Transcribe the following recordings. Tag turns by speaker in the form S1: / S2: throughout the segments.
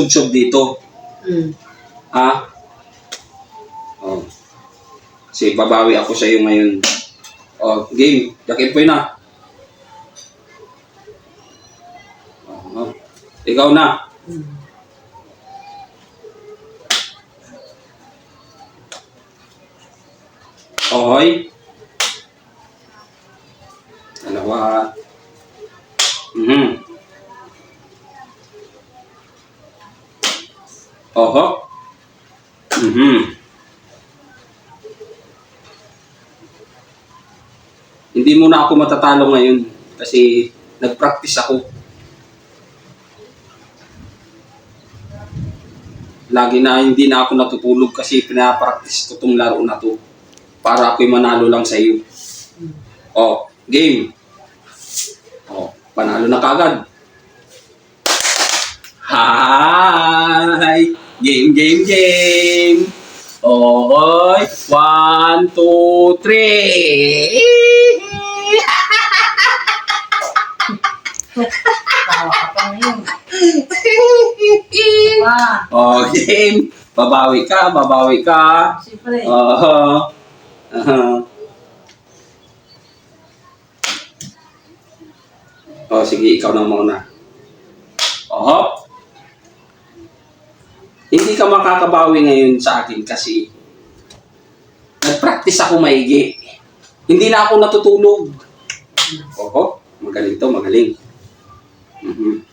S1: sugsog dito.
S2: Mm.
S1: Ha? Oh. Kasi babawi ako sa iyo ngayon. Oh, game. Jacket po na. Oh, oh. Ikaw na.
S2: Mm.
S1: Ohoy. Dalawa. Mhm. Oho. Mhm. Hindi mo na ako matatalo ngayon kasi nag-practice ako. Lagi na hindi na ako natutulog kasi pinapractice ko tong laro na to para ako'y manalo lang sa iyo. Oh, game. Oh, panalo na kagad. Hi! Game, game, game! Oy! One, two, three! Oh, game! Babawi ka, babawi ka.
S2: siyempre.
S1: Oo. Uh, oh, sige, ikaw na muna. Oho. Hindi ka makakabawi ngayon sa akin kasi nag-practice ako maigi. Hindi na ako natutulog. Oho, magaling to, magaling. Mhm.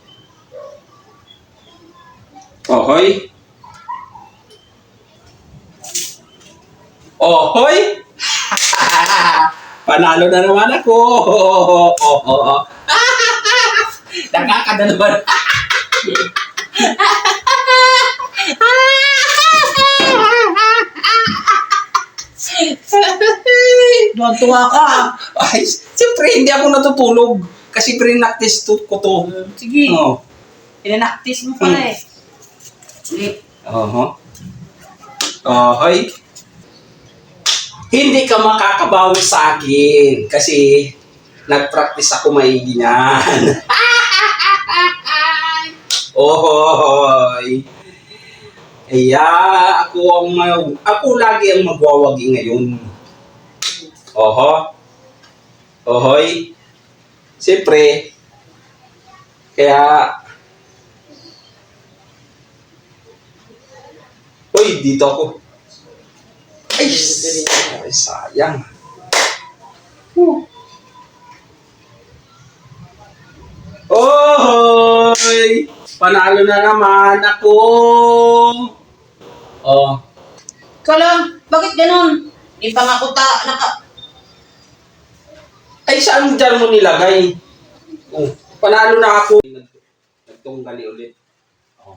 S1: Ohoy. Ohoy! Panalo na naman ako. Oh, oh. Nakakadalaman.
S2: Tuwa ka.
S1: Ay, siyempre hindi ako natutulog. Kasi pre-practice to ko to.
S2: Sige,
S1: Oh.
S2: pinanaktis mo pala eh. Sige.
S1: Oho. Ohoy. Hindi ka makakabawi sa akin kasi nag-practice ako maigi niyan. Ohoy. Kaya ako ang mag- ako lagi ang magwawagi ngayon. Oho. Ohoy. Siyempre, kaya Uy, dito ako. Ay, ay sayang. Huh. Ohoy! Panalo na naman ako! Oh,
S2: Ikaw lang, bakit ganun? Di pa nga ko ta, naka...
S1: ay saan mo dyan mo nilagay? Oh, panalo na ako. Nag- Nagtunggali ulit. Oh.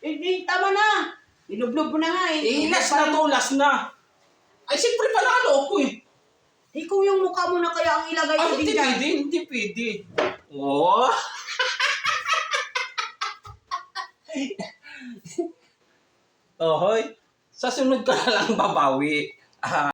S2: Eh, di, tama na. Binublob mo na nga eh.
S1: Eh, last na to, last na. Ay, siyempre panalo ako eh.
S2: Ikaw yung mukha mo na kaya ang ilagay
S1: Ay,
S2: ko
S1: hindi
S2: din dyan.
S1: pwede, hindi pwede. Oh. Ohoy, sa sunod ka na lang babawi. Ah,